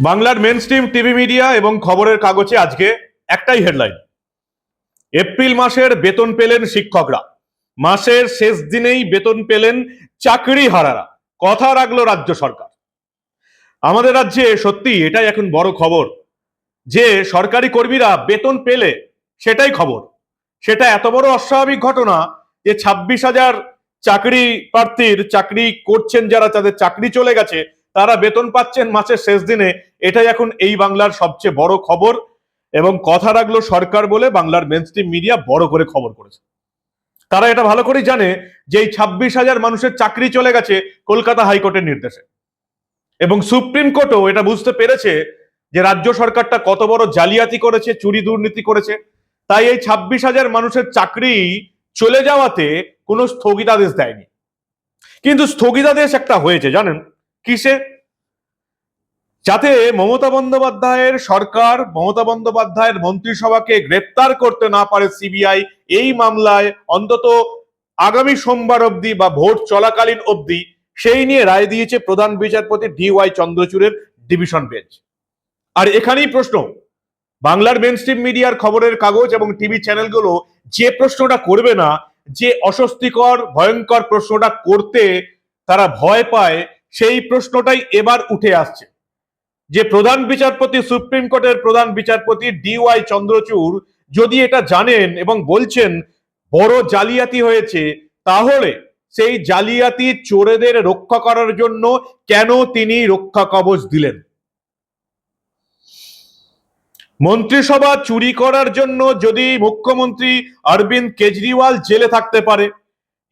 বাংলার main stream TV media এবং খবরের কাগজে আজকে একটাই হেডলাইন এপ্রিল মাসের বেতন পেলেন শিক্ষকরা। মাসের শেষ দিনেই বেতন পেলেন চাকরি হারারা কথা রাখল রাজ্য সরকার। আমাদের রাজ্যে সত্যি এটাই এখন বড় খবর। যে সরকারি কর্মীরা বেতন পেলে সেটাই খবর। সেটা এত বড় অস্বাভাবিক ঘটনা যে ছাব্বিশ হাজার চাকরি প্রার্থীর চাকরি করছেন যারা, তাদের চাকরি চলে গেছে তারা বেতন পাচ্ছেন মাসের শেষ দিনে, এটাই এখন এই বাংলার সবচেয়ে বড় খবর। এবং কথা রাখল সরকার বলে বাংলার মেনস্ট্রিম মিডিয়া বড় করে খবর করেছে। তারা এটা ভালো করেই জানে যে এই ছাব্বিশ হাজার মানুষের চাকরি চলে গেছে কলকাতা হাইকোর্টের নির্দেশে। এবং সুপ্রিম কোর্টও এটা বুঝতে পেরেছে যে রাজ্য সরকারটা কত বড় জালিয়াতি করেছে, চুরি দুর্নীতি করেছে। তাই এই ছাব্বিশ হাজার মানুষের চাকরি চলে যাওয়াতে কোনো স্থগিতাদেশ দেয়নি। কিন্তু স্থগিতাদেশ একটা হয়েছে, জানেন? কিসে? যাতে মমতা বন্দ্যোপাধ্যায়ের সরকার, মমতা বন্দ্যোপাধ্যায়ের মন্ত্রিসভাকে গ্রেপ্তার করতে না পারে সিবিআই, এই মামলায় অন্তত আগামী সোমবার অবধি বা ভোট চলাকালীন অবধি সেই নিয়ে রায় দিয়েছে প্রধান বিচারপতি ডি ওয়াই চন্দ্রচূড়ের ডিভিশন বেঞ্চ। আর এখানেই প্রশ্ন, বাংলার মেনস্ট্রিম মিডিয়ার খবরের কাগজ এবং টিভি চ্যানেলগুলো যে প্রশ্নটা করবে না, যে অস্বস্তিকর, ভয়ঙ্কর প্রশ্নটা করতে তারা ভয় পায়, সেই প্রশ্নটাই এবার উঠে আসছে। যে প্রধান বিচারপতি, সুপ্রিম কোর্টের প্রধান বিচারপতি ডি ওয়াই চন্দ্রচূড় যদি এটা জানেন এবং বলছেন বড় জালিয়াতি হয়েছে, তাহলে সেই জালিয়াতি চোরেদের রক্ষা করার জন্য কেন তিনি রক্ষা কবচ দিলেন? মন্ত্রিসভা চুরি করার জন্য যদি মুখ্যমন্ত্রী অরবিন্দ কেজরিওয়াল জেলে থাকতে পারে,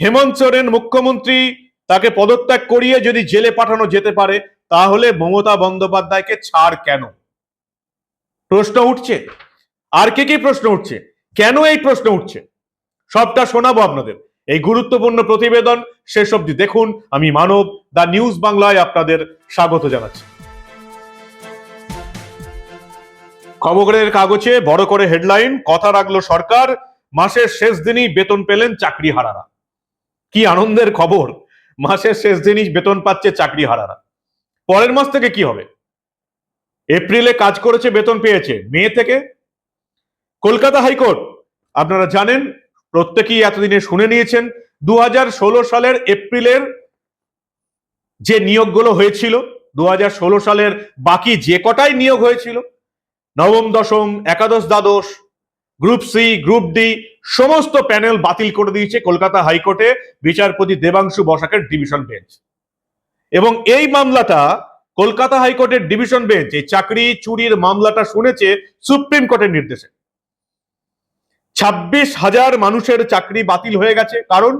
হেমন্ত সোরেন মুখ্যমন্ত্রী তাকে পদত্যাগ করিয়ে যদি জেলে পাঠানো যেতে পারে তাহলে মমতা বন্দ্যোপাধ্যায়কে ছাড় কেন? প্রশ্ন উঠছে। আর কে কি প্রশ্ন উঠছে? কেন এই প্রশ্ন উঠছে? সবটা শোনাবো আপনাদের। এই গুরুত্বপূর্ণ প্রতিবেদন শেষ অবধি দেখুন। আমি মানব দা নিউজ বাংলায় আপনাদের স্বাগত জানাচ্ছি। খবরের কাগজে বড় করে হেডলাইন, কথা রাখল সরকার, মাসের শেষ দিনই বেতন পেলেন চাকরি হারারা কি আনন্দের খবর! মাসের শেষ দিনই বেতন পাচ্ছে চাকরি হারারা পরের মাস থেকে কি হবে? এপ্রিলে কাজ করেছে, বেতন পেয়েছে। মে থেকে? কলকাতা হাইকোর্ট, আপনারা জানেন, প্রত্যেকেই এতদিনে শুনে নিয়েছেন দু হাজার ষোলো সালের এপ্রিলের যে নিয়োগগুলো হয়েছিল দু হাজার ষোলো সালের বাকি যে কটাই নিয়োগ হয়েছিল, নবম, দশম, একাদশ, দ্বাদশ, গ্রুপ সি, গ্রুপ ডি, সমস্ত প্যানেল বাতিল করে দিয়েছে কলকাতা হাইকোর্টে বিচারপতি দেবাংশু বসাকের ডিভিশন বেঞ্চ। এবং এই মামলাটা কলকাতা হাইকোর্টের ডিভিশন বেঞ্চ, এই চাকরি চুরির মামলাটা শুনেছে সুপ্রিম কোর্টের নির্দেশে। ছাব্বিশ হাজার মানুষের চাকরি বাতিল হয়ে গেছে। কারণ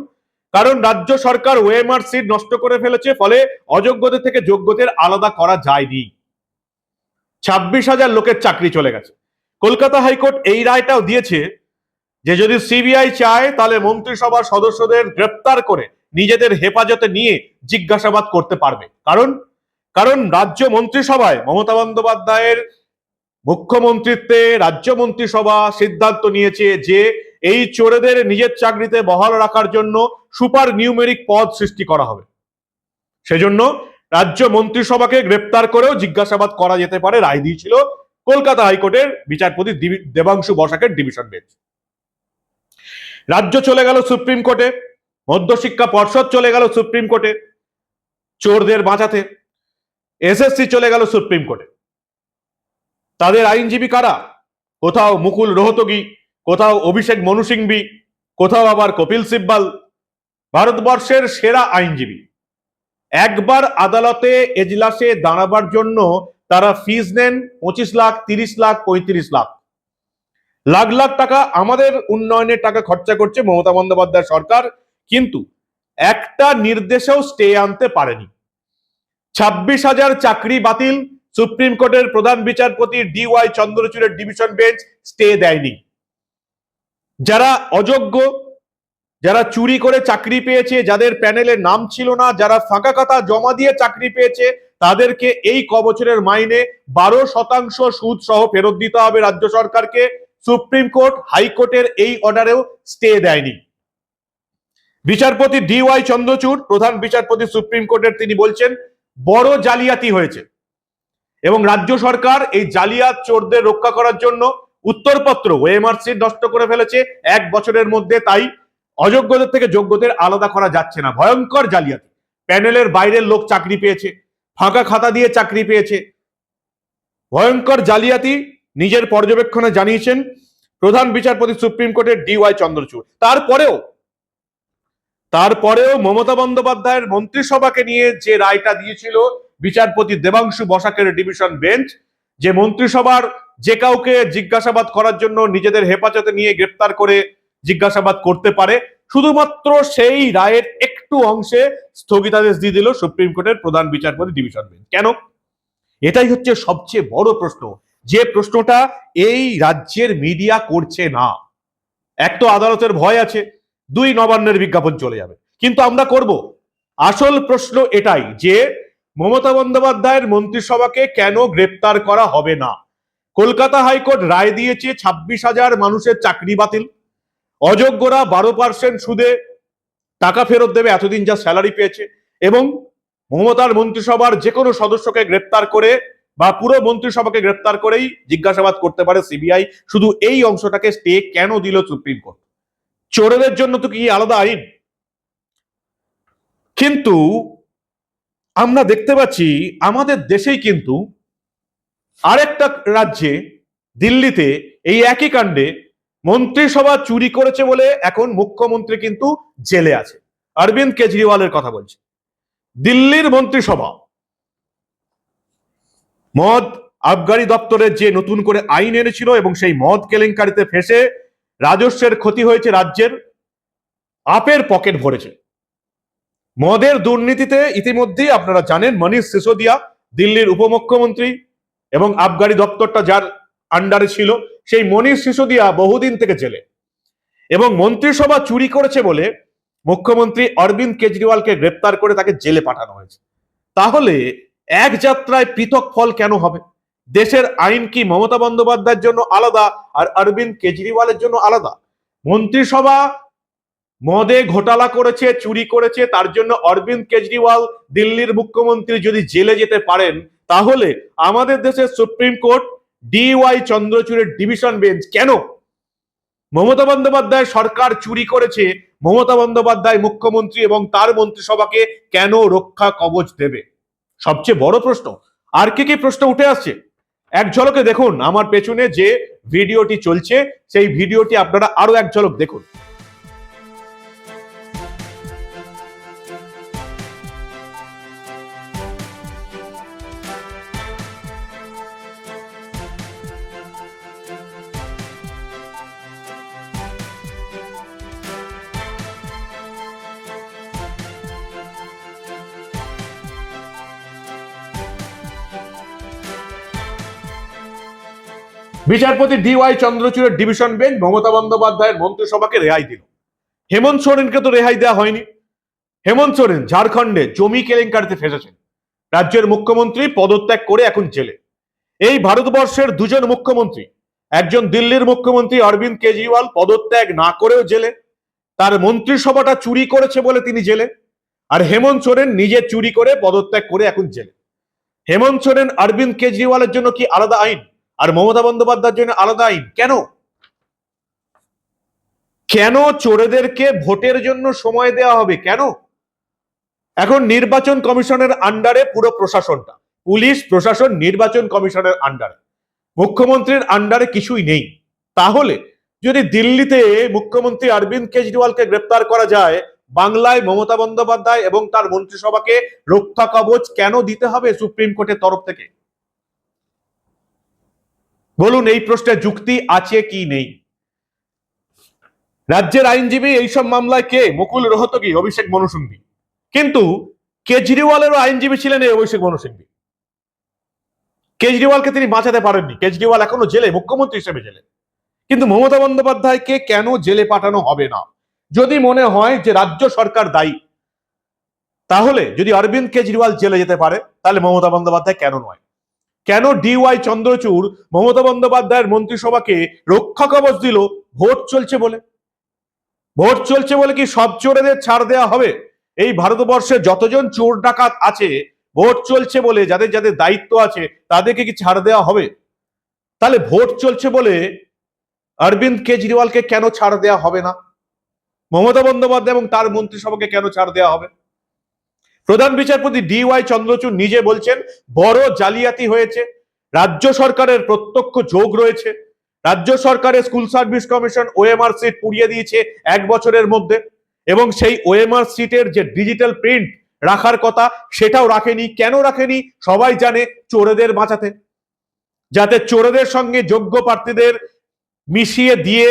কারণ রাজ্য সরকার ওএমআর সিট নষ্ট করে ফেলেছে, ফলে অযোগ্যদের থেকে যোগ্যদের আলাদা করা যায়নি। ছাব্বিশ হাজার লোকের চাকরি চলে গেছে। কলকাতা হাইকোর্ট এই রায়টাও দিয়েছে যে যদি সিবিআই চায়, তাহলে মন্ত্রিসভার সদস্যদের গ্রেপ্তার করে নিজেদের হেফাজতে নিয়ে জিজ্ঞাসাবাদ করতে পারবে। কারণ কারণ রাজ্য মন্ত্রিসভায় মমতা বন্দ্যোপাধ্যায়ের মুখ্যমন্ত্রীত্বে রাজ্য মন্ত্রিসভা সিদ্ধান্ত নিয়েছে যে এই চোরেদের নিজের চাকরিতে বহাল রাখার জন্য সুপার নিউমেরিক পদ সৃষ্টি করা হবে। সেজন্য রাজ্য মন্ত্রিসভাকে গ্রেপ্তার করেও জিজ্ঞাসাবাদ করা যেতে পারে, রায় দিয়েছিল কলকাতা হাইকোর্টের বিচারপতি দেবাংশু বসাকের ডিভিশন বেঞ্চ। রাজ্য চলে গেল সুপ্রিম কোর্টে। মধ্যশিক্ষা পর্ষদ চলে গেল সুপ্রিম কোর্টে, চোরদের বাঁচাতে। এসএসসি চলে গেল সুপ্রিম কোর্টে। তাদের আইনজীবী কারা? কোথাও মুকুল রোহতগি, কোথাও অভিষেক মনু সিংভি কোথাও আবার কপিল সিব্বাল। ভারতবর্ষের সেরা আইনজীবী। একবার আদালতে এজলাসে দাঁড়াবার জন্য তারা ফিজ নেন পঁচিশ লাখ, তিরিশ লাখ, পঁয়ত্রিশ লাখ। লাখ লাখ টাকা আমাদের উন্নয়নের টাকা খরচা করছে মমতা বন্দ্যোপাধ্যায় সরকার। কিন্তু একটা নির্দেশেও স্টে আনতে পারেনি। ছাব্বিশ হাজার চাকরি বাতিল, সুপ্রিম কোর্টের প্রধান বিচারপতি ডি ওয়াই চন্দ্রচূড়ের ডিভিশন বেঞ্চ স্টে দেয়নি। যারা অযোগ্য, যারা চুরি করে চাকরি পেয়েছে, যাদের প্যানেলে নাম ছিল না, যারা ফাঁকা খাতা জমা দিয়ে চাকরি পেয়েছে, তাদেরকে এই কবছরের মাইনে বারো শতাংশ সুদ সহ ফেরত দিতে হবে রাজ্য সরকারকে। সুপ্রিম কোর্ট হাইকোর্টের এই অর্ডারেও স্টে দেয়নি। বিচারপতি ডি ওয়াই চন্দ্রচূড়, প্রধান বিচারপতি সুপ্রিম কোর্টের তিনি বলছেন, বড় জালিয়াতি হয়েছে। এবং রাজ্য সরকার এই জালিয়াত চোরদের রক্ষা করার জন্য উত্তরপত্র ওএমআরসি নষ্ট করে ফেলেছে। এক বছরের মধ্যে তাই অযোগ্যদের থেকে যোগ্যদের আলাদা করা যাচ্ছে না। ভয়ঙ্কর জালিয়াতি। প্যানেলের বাইরের লোক চাকরি পেয়েছে, ফাঁকা খাতা দিয়ে চাকরি পেয়েছে। ভয়ঙ্কর জালিয়াতি নিজের পর্যবেক্ষণে জানিয়েছেন প্রধান বিচারপতি সুপ্রিম কোর্টের ডিওয়াই চন্দ্রচূড়। তারপরেও তারপরেও মমতা বন্দ্যোপাধ্যায়ের মন্ত্রিসভাকে নিয়ে যে রায়টা দিয়েছিল বিচারপতি দেবাংশু বসাকের ডিভিশন বেঞ্চ, যে মন্ত্রিসভার যে কাউকে জিজ্ঞাসাবাদ করার জন্য নিজেদের হেফাজতে নিয়ে গ্রেপ্তার করে জিজ্ঞাসাবাদ করতে পারে, শুধুমাত্র সেই রায়ের একটু অংশে স্থগিতাদেশ দিয়ে দিল সুপ্রিম কোর্টের প্রধান বিচারপতি ডিভিশন বেঞ্চ। কেন? এটাই হচ্ছে সবচেয়ে বড় প্রশ্ন। যে প্রশ্নটা এই রাজ্যের মিডিয়া করছে না। এক তো আদালতের ভয় আছে দুই নবান্নের বিজ্ঞাপন চলে যাবে। কিন্তু আমরা করব। আসল প্রশ্ন এটাই যে, মমতা বন্দ্যোপাধ্যায়ের মন্ত্রিসভাকে কেন গ্রেপ্তার করা হবে না? কলকাতা হাইকোর্ট রায় দিয়েছে ছাব্বিশ হাজার মানুষের চাকরি বাতিল। অযোগ্যরা বারো পার্সেন্ট সুদে টাকা ফেরত দেবে, এতদিন যা স্যালারি পেয়েছে। এবং মমতার মন্ত্রিসভার যে কোনো সদস্যকে গ্রেপ্তার করে বা পুরো মন্ত্রিসভাকে গ্রেপ্তার করেই জিজ্ঞাসাবাদ করতে পারে সিবিআই। শুধু এই অংশটাকে স্টে কেন দিল সুপ্রিম কোর্ট? চোরেদের জন্য তো কি আলাদা আইন? কিন্তু আমরা দেখতে পাচ্ছি আমাদের দেশেই কিন্তু আরেকটা রাজ্যে, দিল্লিতে এই একই কাণ্ডে মন্ত্রিসভা চুরি করেছে বলে এখন মুখ্যমন্ত্রী কিন্তু জেলে আছে। অরবিন্দ কেজরিওয়ালের কথা বলছে। দিল্লির মন্ত্রিসভা, মদ আবগারি দপ্তরের যে নতুন করে আইন এনেছিল এবং সেই মদ কেলেঙ্কারিতে ফেসে রাজস্বের ক্ষতি হয়েছে রাজ্যের, আপের পকেট ভরেছে। মদের দুর্নীতিতে ইতিমধ্যেই আপনারা জানেন মনীষ সিসোদিয়া, দিল্লির উপমুখ্যমন্ত্রী এবং আবগারি দপ্তরটা যার আন্ডারে ছিল, সেই মনীষ সিসোদিয়া বহুদিন থেকে জেলে। এবং মন্ত্রিসভা চুরি করেছে বলে মুখ্যমন্ত্রী অরবিন্দ কেজরিওয়ালকে গ্রেপ্তার করে তাকে জেলে পাঠানো হয়েছে। তাহলে এক যাত্রায় পৃথক ফল কেন হবে? দেশের আইন কি মমতা বন্দ্যোপাধ্যায়ের জন্য আলাদা আর অরবিন্দ কেজরিওয়ালের জন্য আলাদা? মন্ত্রিসভা মদে ঘোটালা করেছে, চুরি করেছে, তার জন্য অরবিন্দ কেজরিওয়াল দিল্লির মুখ্যমন্ত্রী যদি জেলে যেতে পারেন, তাহলে আমাদের দেশের সুপ্রিম কোর্ট ডিওয়াই চন্দ্রচূড়ের ডিভিশন বেঞ্চ কেন? মমতা বন্দ্যোপাধ্যায় সরকার চুরি করেছে, মমতা বন্দ্যোপাধ্যায় মুখ্যমন্ত্রী এবং তার মন্ত্রিসভাকে কেন রক্ষা কবচ দেবে? সবচেয়ে বড় প্রশ্ন। আর কি কি প্রশ্ন উঠে আসছে? এক ঝলকে দেখুন, আমার পেছনে যে ভিডিওটি চলছে, সেই ভিডিওটি আপনারা আরও এক ঝলক দেখুন। বিচারপতি ডিওয়াই চন্দ্রচূড়ের ডিভিশন বেঞ্চ মমতা বন্দ্যোপাধ্যায়ের মন্ত্রিসভাকে রেহাই দিল। হেমন্ত সোরেনকে তো রেহাই দেওয়া হয়নি। হেমন্ত সোরেন ঝাড়খণ্ডে জমি কেলেঙ্কারিতে ফেসেছেন। রাজ্যের মুখ্যমন্ত্রী পদত্যাগ করে এখন জেলে। এই ভারতবর্ষের দুজন মুখ্যমন্ত্রী, একজন দিল্লির মুখ্যমন্ত্রী অরবিন্দ কেজরিওয়াল পদত্যাগ না করেও জেলে। তার মন্ত্রিসভাটা চুরি করেছে বলে তিনি জেলে। আর হেমন্ত সোরেন নিজে চুরি করে পদত্যাগ করে এখন জেলে। হেমন্ত সোরেন অরবিন্দ কেজরিওয়ালের জন্য কি আলাদা আইন? আর মমতা বন্দ্যোপাধ্যায়ের জন্য আলাদা আইন। কেন? কেন চোরেদেরকে ভোটের জন্য সময় দেওয়া হবে? কেন? এখন নির্বাচন কমিশনের আন্ডারে পুরো প্রশাসনটা। পুলিশ, প্রশাসন, নির্বাচন কমিশনের আন্ডারে মুখ্যমন্ত্রীর আন্ডারে কিছুই নেই। তাহলে যদি দিল্লিতে মুখ্যমন্ত্রী অরবিন্দ কেজরিওয়ালকে গ্রেপ্তার করা যায়, বাংলায় মমতা বন্দ্যোপাধ্যায় এবং তার মন্ত্রিসভাকে রক্ষা কবচ কেন দিতে হবে সুপ্রিম কোর্টের তরফ থেকে? বলুন, এই প্রশ্নের যুক্তি আছে কি নেই? রাজ্যের আইনজীবী এইসব মামলায় কে? মুকুল রোহতগি অভিষেক মনু সিংভি কিন্তু কেজরিওয়ালেরও আইনজীবী ছিলেন এই অভিষেক মনু সিংভি কেজরিওয়ালকে তিনি বাঁচাতে পারেননি। কেজরিওয়াল এখনও জেলে, মুখ্যমন্ত্রী হিসেবে জেলে। কিন্তু মমতা বন্দ্যোপাধ্যায়কে কেন জেলে পাঠানো হবে না? যদি মনে হয় যে রাজ্য সরকার দায়ী, তাহলে যদি অরবিন্দ কেজরিওয়াল জেলে যেতে পারে, তাহলে মমতা বন্দ্যোপাধ্যায় কেন নয়? কেন ডিওয়াই চন্দ্রচূড় মমতা বন্দ্যোপাধ্যায়ের মন্ত্রিসভাকে রক্ষা কবচ দিল? ভোট চলছে বলে। ভোট চলছে বলে কি সব চোরেদের ছাড় দেওয়া হবে? এই ভারতবর্ষে যতজন চোর ডাকাত আছে, ভোট চলছে বলে যাদের যাদের দায়িত্ব আছে, তাদেরকে কি ছাড় দেওয়া হবে? তাহলে ভোট চলছে বলে অরবিন্দ কেজরিওয়ালকে কেন ছাড় দেওয়া হবে না? মমতা বন্দ্যোপাধ্যায় এবং তার মন্ত্রিসভাকে কেন ছাড় দেওয়া হবে? প্রধান বিচারপতি ডি ওয়াই চন্দ্রচূড় নিজে বলছেন, বড় জালিয়াতি হয়েছে। রাজ্য সরকারের প্রত্যক্ষ যোগ রয়েছে। রাজ্য সরকারের school service commission OMR sheet পুড়িয়ে দিয়েছে এক বছরের মধ্যে। এবং সেই ওএমআর সিটের যে ডিজিটাল প্রিন্ট রাখার কথা, সেটাও রাখেনি। কেন রাখেনি? সবাই জানে চোরেদের বাঁচাতে। যাতে চোরেদের সঙ্গে যোগ্য প্রার্থীদের মিশিয়ে দিয়ে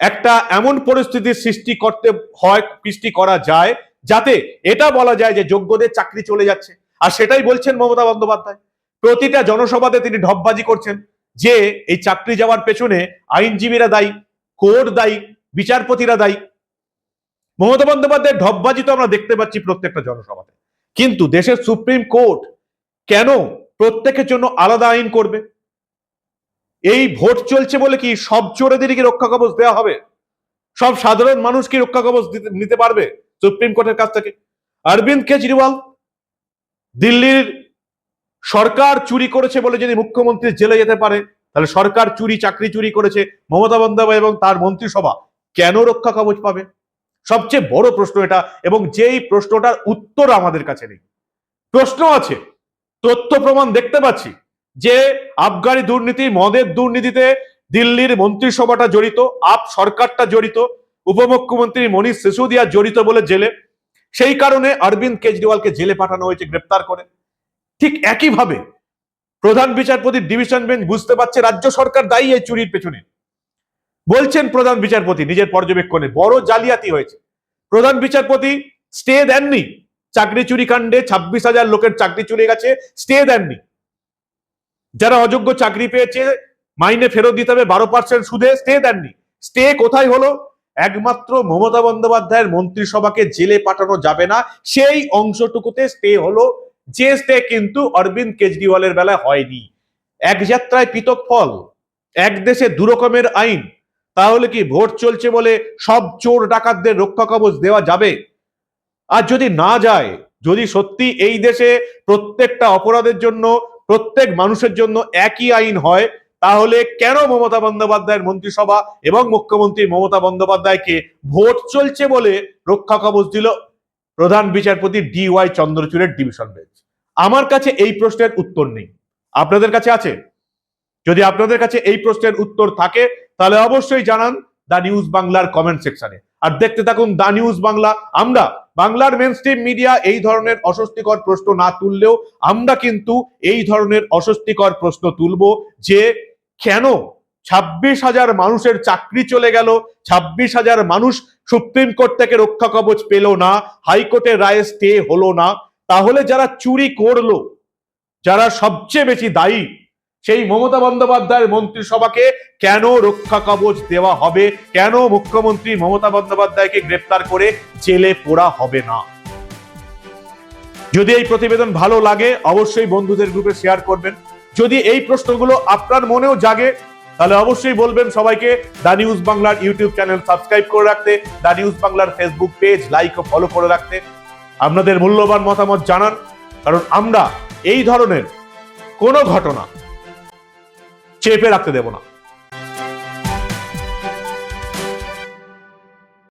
একটা এমন পরিস্থিতির সৃষ্টি করতে হয়, সৃষ্টি করা যায় যাতে এটা বলা যায় যে যোগ্যদের চাকরি চলে যাচ্ছে। আর সেটাই বলছেন মমতা বন্দ্যোপাধ্যায়। প্রতিটা জনসভাতে তিনি ঢপবাজি করছেন যে এই চাকরি যাওয়ার পেছনে আইনজীবীরা দায়ী কোর্ট দায়ী, বিচারপতিরা দায়ী। মমতা বন্দ্যোপাধ্যায়ের ঢপবাজি তো আমরা দেখতে পাচ্ছি প্রত্যেকটা জনসভাতে। কিন্তু দেশের সুপ্রিম কোর্ট কেন প্রত্যেকের জন্য আলাদা আইন করবে? এই ভোট চলছে বলে কি সব চোরেদেরই কি রক্ষা কবচ দেওয়া হবে? সব সাধারণ মানুষ কি রক্ষা কবচ নিতে পারবে? সুপ্রিম কোর্টের কাছ থেকে। অরবিন্দ কেজরিওয়াল দিল্লির সরকার চুরি করেছে বলে যদি মুখ্যমন্ত্রী জেলে যেতে পারে, তাহলে সরকার চুরি, চাকরি চুরি করেছে মমতা বন্দ্যোপাধ্যায় এবং তার মন্ত্রিসভা কেন রক্ষা কবচ পাবে? সবচেয়ে বড় প্রশ্ন এটা, এবং যেই প্রশ্নটার উত্তর আমাদের কাছে নেই। প্রশ্ন আছে, তথ্য প্রমাণ দেখতে পাচ্ছি যে আবগারি দুর্নীতি, মদের দুর্নীতিতে দিল্লির মন্ত্রিসভাটা জড়িত, আপ সরকারটা জড়িত উপমুখ্যমন্ত্রী মনীষ সিসোদিয়া জড়িত বলে জেলে। সেই কারণে অরবিন্দ কেজরিওয়ালকে জেলে পাঠানো হয়েছে, গ্রেপ্তার করে। ঠিক একইভাবে প্রধান বিচারপতি ডিভিশন বেঞ্চ বুঝতে পারছে রাজ্য সরকার দায়ী এই চুরির পেছনে। বলছেন প্রধান বিচারপতি, নিজের পর্যবেক্ষণে বড় জালিয়াতি হয়েছে। প্রধান বিচারপতি স্টে দেননি। চাকরি চুরি কাণ্ডে ছাব্বিশ হাজার লোকের চাকরি চলে গেছে, স্টে দেননি। যারা অযোগ্য চাকরি পেয়েছে, মাইনে ফেরত দিতে হবে, বারো পার্সেন্ট সুদে স্টে দেননি। স্টে কোথায় হলো? একমাত্র মমতা বন্দ্যোপাধ্যায়ের মন্ত্রিসভাকে জেলে পাঠানো যাবে না, সেই অংশটুকুতে স্টে হলো, যে স্টে কিন্তু অরবিন্দ কেজরিওয়ালের বেলায় হয়নি। এক যাত্রায় পৃথক ফল, এক দেশে দু রকমের আইন, তাহলে কি ভোট চলছে বলে সব চোর ডাকাতদের রক্ষা কবচ দেওয়া যাবে? আর যদি না যায়, যদি সত্যি এই দেশে প্রত্যেকটা অপরাধের জন্য, প্রত্যেক মানুষের জন্য একই আইন হয় তাহলে কেন মমতা বন্দ্যোপাধ্যায়ের মন্ত্রিসভা এবং মুখ্যমন্ত্রী মমতা বন্দ্যোপাধ্যায়কে ভোট চলছে বলে রক্ষা কবচ দিল প্রধান বিচারপতি ডি ওয়াই চন্দ্রচূড়ের ডিভিশন বেঞ্চ? আমার কাছে এই প্রশ্নের উত্তর নেই। আপনাদের কাছে আছে? যদি আপনাদের কাছে এই প্রশ্নের উত্তর থাকে, তাহলে অবশ্যই জানান দা নিউজ বাংলার কমেন্ট সেকশনে। আর দেখতে থাকুন দা নিউজ বাংলা। আমরা বাংলার মেন স্ট্রিম মিডিয়া এই ধরনের অস্বস্তিকর প্রশ্ন না তুললেও আমরা কিন্তু এই ধরনের অস্বস্তিকর প্রশ্ন তুলব যে কেন? ছাব্বিশ হাজার মানুষের চাকরি চলে গেল, ছাব্বিশ হাজার মানুষ সুপ্রিম কোর্ট থেকে রক্ষা কবচ পেল না, হাইকোর্টের রায়ে স্টে হলো না। তাহলে যারা চুরি করল, যারা সবচেয়ে বেশি দায়ী, সেই মমতা বন্দ্যোপাধ্যায়ের মন্ত্রিসভাকে কেন রক্ষা কবচ দেওয়া হবে? কেন মুখ্যমন্ত্রী মমতা বন্দ্যোপাধ্যায়কে গ্রেপ্তার করে জেলে পোড়া হবে না? যদি এই প্রতিবেদন ভালো লাগে, অবশ্যই বন্ধুদের গ্রুপে শেয়ার করবেন। যদি এই প্রশ্নগুলো আপনার মনেও জাগে, তাহলে অবশ্যই বলবেন সবাইকে দা নিউজ বাংলার ইউটিউব চ্যানেল সাবস্ক্রাইব করে রাখতে, দা নিউজ বাংলার ফেসবুক পেজ লাইক ও ফলো করে রাখতে। আপনাদের মূল্যবান মতামত জানান, কারণ আমরা এই ধরনের কোনো ঘটনা চেপে রাখতে দেব না।